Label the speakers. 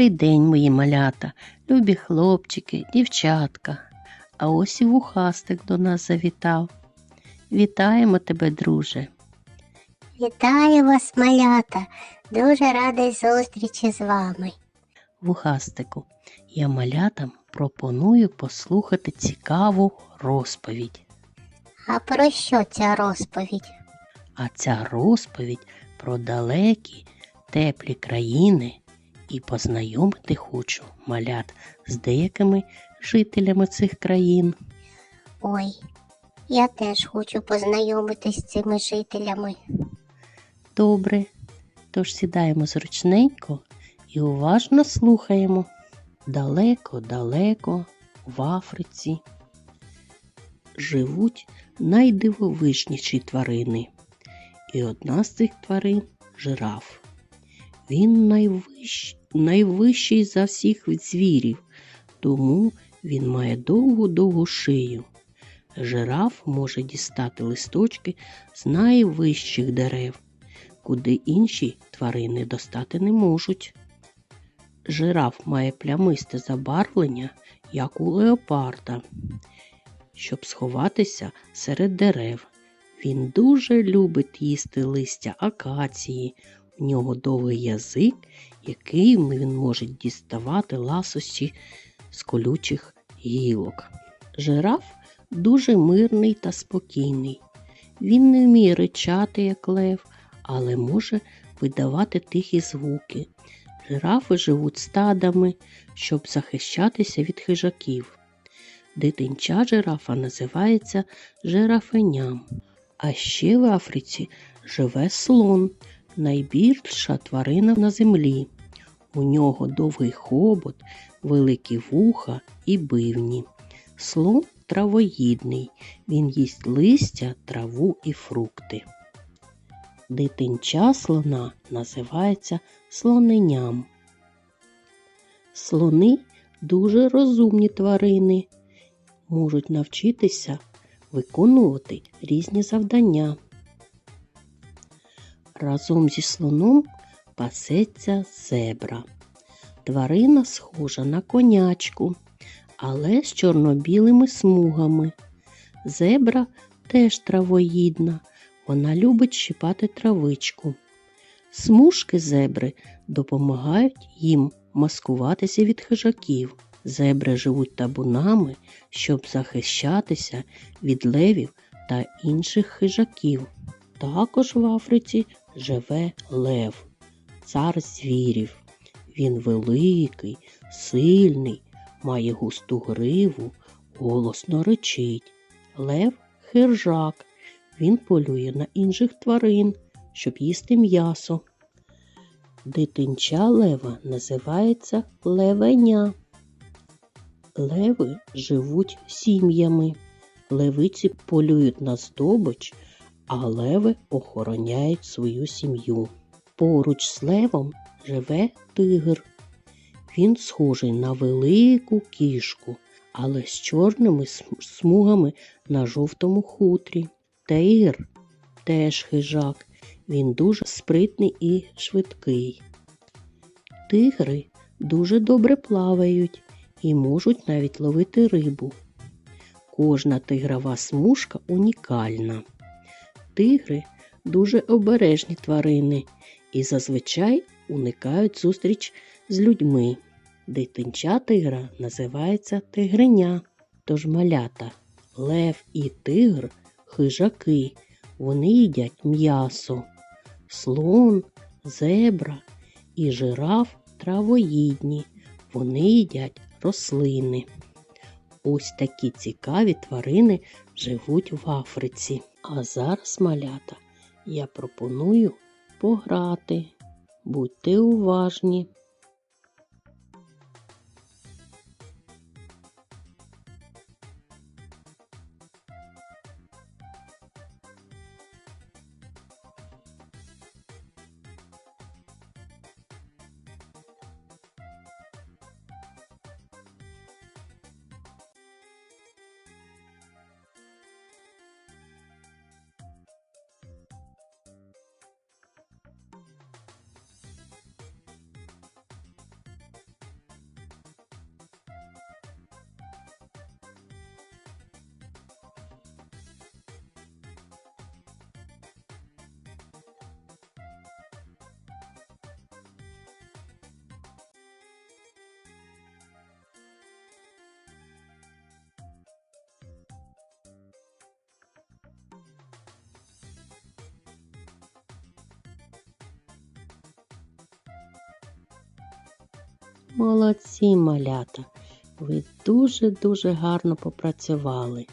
Speaker 1: Добрий день, мої малята, любі хлопчики, дівчатка. А ось і вухастик до нас завітав. Вітаємо тебе, друже.
Speaker 2: Вітаю вас, малята. Дуже радий зустрічі з вами.
Speaker 1: Вухастику, я малятам пропоную послухати цікаву розповідь.
Speaker 2: А про що ця розповідь?
Speaker 1: А ця розповідь про далекі, теплі країни і познайомити хочу малят з деякими жителями цих країн.
Speaker 2: Ой, я теж хочу познайомитись з цими жителями.
Speaker 1: Добре, тож сідаємо зручненько і уважно слухаємо. Далеко-далеко в Африці живуть найдивовижніші тварини. І одна з цих тварин жираф. Він найвищ... найвищий за всіх звірів, тому він має довгу-довгу шию. Жираф може дістати листочки з найвищих дерев, куди інші тварини достати не можуть. Жираф має плямисте забарвлення, як у леопарда. Щоб сховатися серед дерев, він дуже любить їсти листя акації. У нього довгий язик, яким він може діставати ласощі з колючих гілок. Жираф дуже мирний та спокійний. Він не вміє ричати, як лев, але може видавати тихі звуки. Жирафи живуть стадами, щоб захищатися від хижаків. Дитинча жирафа називається жирафеням. А ще в Африці живе слон, найбільша тварина на землі. У нього довгий хобот, великі вуха і бивні. Слон травоїдний, він їсть листя, траву і фрукти. Дитинча слона називається слоненям. Слони дуже розумні тварини, можуть навчитися виконувати різні завдання. Разом зі слоном пасеться зебра. Тварина схожа на конячку, але з чорно-білими смугами. Зебра теж травоїдна, вона любить щипати травичку. Смужки зебри допомагають їм маскуватися від хижаків. Зебри живуть табунами, щоб захищатися від левів та інших хижаків. Також в Африці живе лев, цар звірів. Він великий, сильний, має густу гриву, голосно речить. Лев хижак. Він полює на інших тварин, щоб їсти м'ясо. Дитинча лева називається левеня. Леви живуть сім'ями. Левиці полюють на здобич, а леви охороняють свою сім'ю. Поруч з левом живе тигр. Він схожий на велику кішку, але з чорними смугами на жовтому хутрі. Тигр теж хижак. Він дуже спритний і швидкий. Тигри дуже добре плавають і можуть навіть ловити рибу. Кожна тигрова смужка унікальна. Тигри дуже обережні тварини і зазвичай уникають зустріч з людьми. Дитинча тигра називається тигриня, тож малята, лев і тигр хижаки. Вони їдять м'ясо, слон, зебра і жираф травоїдні. Вони їдять рослини. Ось такі цікаві тварини живуть в Африці. А зараз, малята, я пропоную пограти. Будьте уважні. Молодці, малята. Ви дуже-дуже гарно попрацювали.